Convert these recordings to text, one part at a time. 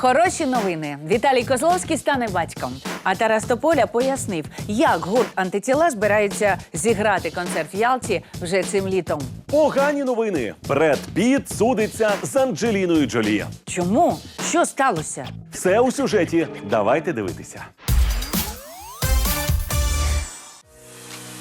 Хороші новини. Віталій Козловський стане батьком. А Тарас Тополя пояснив, як гурт антитіла збираються зіграти концерт в Ялті вже цим літом. Погані новини. Бред Піт судиться з Анджеліною Джолі. Чому? Що сталося? Все у сюжеті. Давайте дивитися.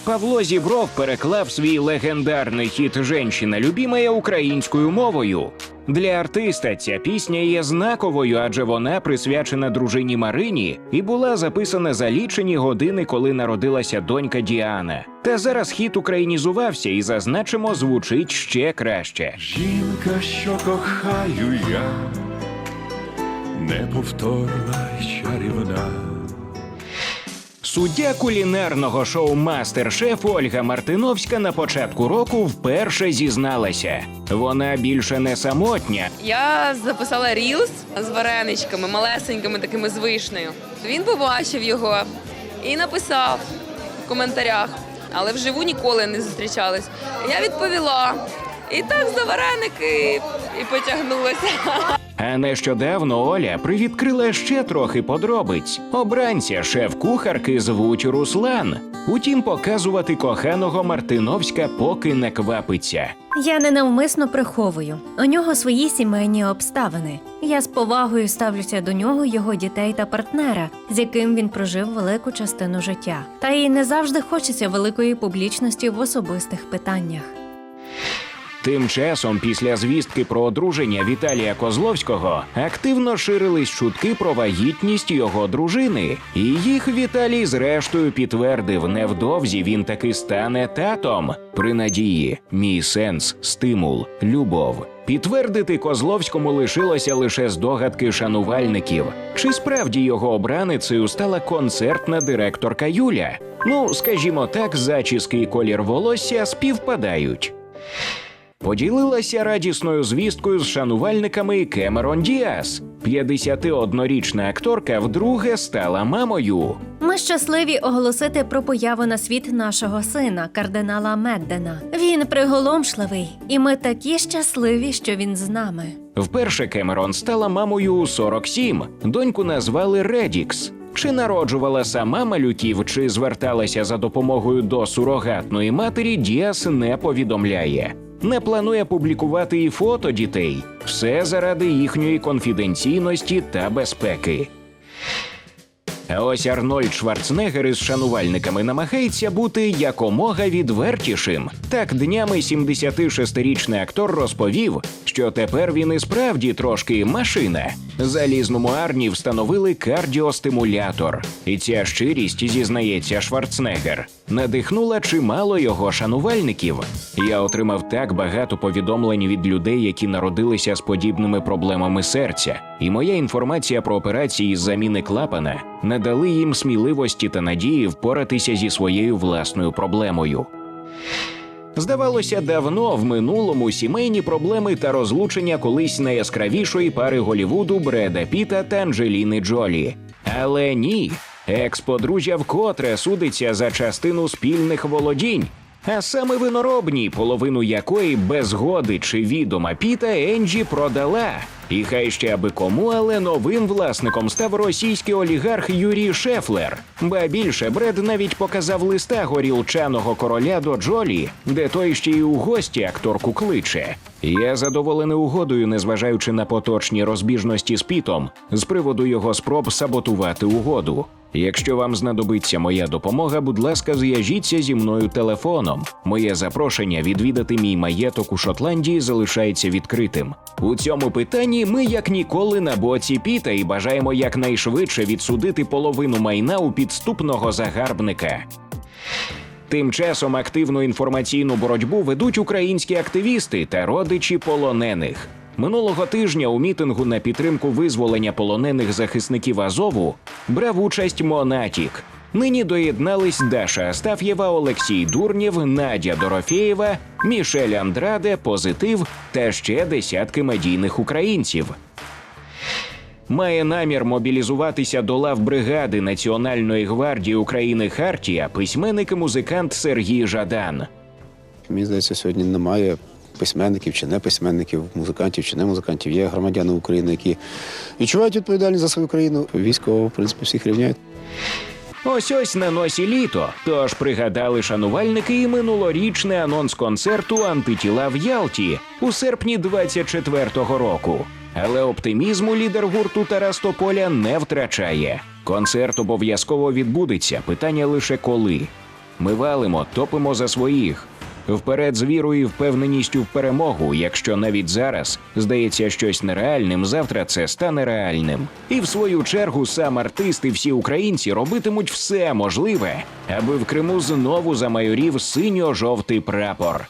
Павло Зібров переклав свій легендарний хіт Женщина любімая українською мовою. Для артиста ця пісня є знаковою, адже вона присвячена дружині Марині і була записана за лічені години, коли народилася донька Діана. Та зараз хіт українізувався і зазначимо, звучить ще краще. Жінка, що кохаю я, неповторна й чарівна. Суддя кулінарного шоу Мастер-шеф Ольга Мартиновська на початку року вперше зізналася. Вона більше не самотня, Я записала рілс з вареничками, малесенькими такими з вишнею. Він побачив його і написав в коментарях, але вживу ніколи не зустрічались. Я відповіла. І так за вареники і потягнулася. А нещодавно Оля привідкрила ще трохи подробиць. Обранця шеф-кухарки звуть Руслан. Утім, показувати коханого Мартиновська поки не квапиться. Я ненавмисно приховую. У нього свої сімейні обставини. Я з повагою ставлюся до нього, його дітей та партнера, з яким він прожив велику частину життя. Та й не завжди хочеться великої публічності в особистих питаннях. Тим часом, після звістки про одруження Віталія Козловського, активно ширились чутки про вагітність його дружини. І їх Віталій зрештою підтвердив, невдовзі він таки стане татом. При надії, мій сенс, стимул, любов. Підтвердити Козловському лишилося лише здогадки шанувальників. Чи справді його обраницею стала концертна директорка Юля? Ну, скажімо так, зачіски і колір волосся співпадають. Поділилася радісною звісткою з шанувальниками Кемерон Діас. 51-річна акторка вдруге стала мамою. Ми щасливі оголосити про появу на світ нашого сина, кардинала Меддена. Він приголомшливий, і ми такі щасливі, що він з нами. Вперше Кемерон стала мамою у 47. Доньку назвали Редікс. Чи народжувала сама малюків, чи зверталася за допомогою до сурогатної матері, Діас не повідомляє. Не планує публікувати і фото дітей. Все заради їхньої конфіденційності та безпеки. А ось Арнольд Шварценеггер із шанувальниками намагається бути якомога відвертішим. Так днями 76-річний актор розповів, що тепер він і справді трошки машина. Залізному арні встановили кардіостимулятор, і ця щирість зізнається Шварценеггер. Надихнула чимало його шанувальників. Я отримав так багато повідомлень від людей, які народилися з подібними проблемами серця, і моя інформація про операції з заміни клапана надали їм сміливості та надії впоратися зі своєю власною проблемою. Здавалося, давно в минулому сімейні проблеми та розлучення колись найяскравішої пари Голівуду Бреда Піта та Анджеліни Джолі. Але ні, екс-подружжя вкотре судиться за частину спільних володінь. А саме виноробній, половину якої без згоди чи відома Піта Енджі продала. І хай ще аби кому, але новим власником став російський олігарх Юрій Шефлер. Ба більше Бред навіть показав листа горілчаного короля до Джолі, де той ще й у гості акторку кличе. Я задоволений угодою, незважаючи на поточні розбіжності з Пітом, з приводу його спроб саботувати угоду. Якщо вам знадобиться моя допомога, будь ласка, зв'яжіться зі мною телефоном. Моє запрошення відвідати мій маєток у Шотландії залишається відкритим. У цьому питанні ми як ніколи на боці Піта і бажаємо якнайшвидше відсудити половину майна у підступного загарбника. Тим часом активну інформаційну боротьбу ведуть українські активісти та родичі полонених. Минулого тижня у мітингу на підтримку визволення полонених захисників Азову брав участь Монатік. Нині доєднались Даша Астаф'єва, Олексій Дурнєв, Надя Дорофєєва, Мішель Андраде, Позитив та ще десятки медійних українців. Має намір мобілізуватися до лав бригади Національної гвардії України Хартія письменник і музикант Сергій Жадан. Мені здається, сьогодні немає письменників чи не письменників, музикантів чи не музикантів. Є громадяни України, які відчувають відповідальність за свою країну. Військово, в принципі, всіх рівняють. Ось ось на носі літо. Тож пригадали шанувальники і минулорічний анонс концерту Антитіла в Ялті у серпні 24-го року. Але оптимізму лідер гурту Тарас Тополя не втрачає. Концерт обов'язково відбудеться. Питання лише коли. Ми валимо, топимо за своїх. Вперед з вірою і впевненістю в перемогу, якщо навіть зараз здається щось нереальним, завтра це стане реальним. І в свою чергу сам артист і всі українці робитимуть все можливе, аби в Криму знову замайорів синьо-жовтий прапор.